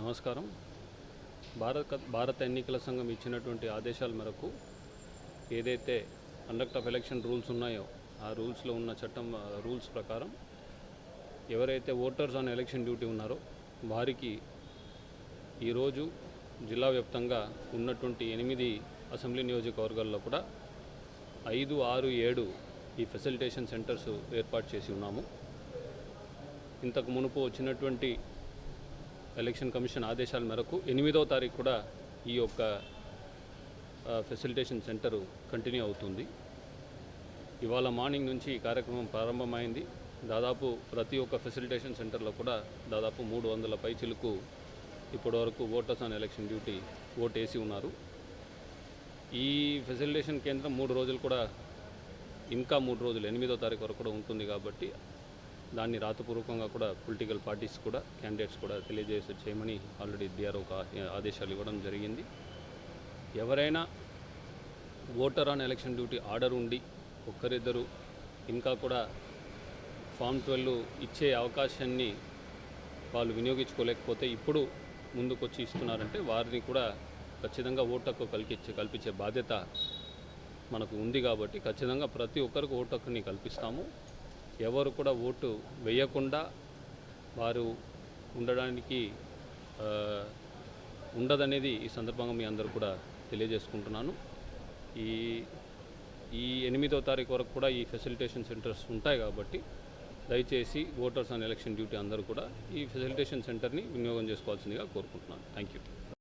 నమస్కారం. భారత భారత ఎన్నికల సంఘం ఇచ్చినటువంటి ఆదేశాల మేరకు ఏదైతే కండక్ట్ ఆఫ్ ఎలక్షన్ రూల్స్ ఉన్నాయో ఆ రూల్స్లో ఉన్న చట్టం రూల్స్ ప్రకారం ఎవరైతే ఓటర్స్ ఆన్ ఎలక్షన్ డ్యూటీ ఉన్నారో వారికి ఈరోజు జిల్లా వ్యాప్తంగా ఉన్నటువంటి ఎనిమిది అసెంబ్లీ నియోజకవర్గాల్లో కూడా ఐదు ఆరు ఏడు ఈ ఫెసిలిటేషన్ సెంటర్స్ ఏర్పాటు చేసి ఉన్నాము. ఇంతకు మునుపు వచ్చినటువంటి ఎలక్షన్ కమిషన్ ఆదేశాల మేరకు ఎనిమిదో తారీఖు కూడా ఈ యొక్క ఫెసిలిటేషన్ సెంటరు కంటిన్యూ అవుతుంది. ఇవాళ మార్నింగ్ నుంచి ఈ కార్యక్రమం ప్రారంభమైంది. దాదాపు ప్రతి ఒక్క ఫెసిలిటేషన్ సెంటర్లో కూడా దాదాపు మూడు వందల పైచిలకు ఇప్పటివరకు voters on election duty vote వేసి ఉన్నారు. ఈ ఫెసిలిటేషన్ కేంద్రం మూడు రోజులు కూడా ఇంకా మూడు రోజులు ఎనిమిదో తారీఖు వరకు కూడా ఉంటుంది కాబట్టి దాన్ని రాతపూర్వకంగా కూడా పొలిటికల్ పార్టీస్ కూడా క్యాండిడేట్స్ కూడా తెలియజేసి చేయమని ఆల్రెడీ డిఆర్ ఒక ఆదేశాలు ఇవ్వడం జరిగింది. ఎవరైనా voter on election duty order ఉండి ఒక్కరిద్దరు ఇంకా కూడా ఫామ్ ట్వెల్వ్ ఇచ్చే అవకాశాన్ని వాళ్ళు వినియోగించుకోలేకపోతే ఇప్పుడు ముందుకొచ్చి ఇస్తున్నారంటే వారిని కూడా ఖచ్చితంగా ఓటకు హక్కు కల్పించే కల్పించే బాధ్యత మనకు ఉంది కాబట్టి ఖచ్చితంగా ప్రతి ఒక్కరికి ఓటు హక్కుని కల్పిస్తాము. ఎవరు కూడా ఓటు వేయకుండా వారు ఉండడానికి ఉండదనేది ఈ సందర్భంగా మీ అందరూ కూడా తెలియజేసుకుంటున్నాను. ఈ ఈ ఎనిమిదో తారీఖు వరకు కూడా ఈ ఫెసిలిటేషన్ సెంటర్స్ ఉంటాయి కాబట్టి దయచేసి ఓటర్స్ అండ్ ఎలక్షన్ డ్యూటీ అందరూ కూడా ఈ ఫెసిలిటేషన్ సెంటర్ని వినియోగం చేసుకోవాల్సిందిగా కోరుకుంటున్నాను. Thank you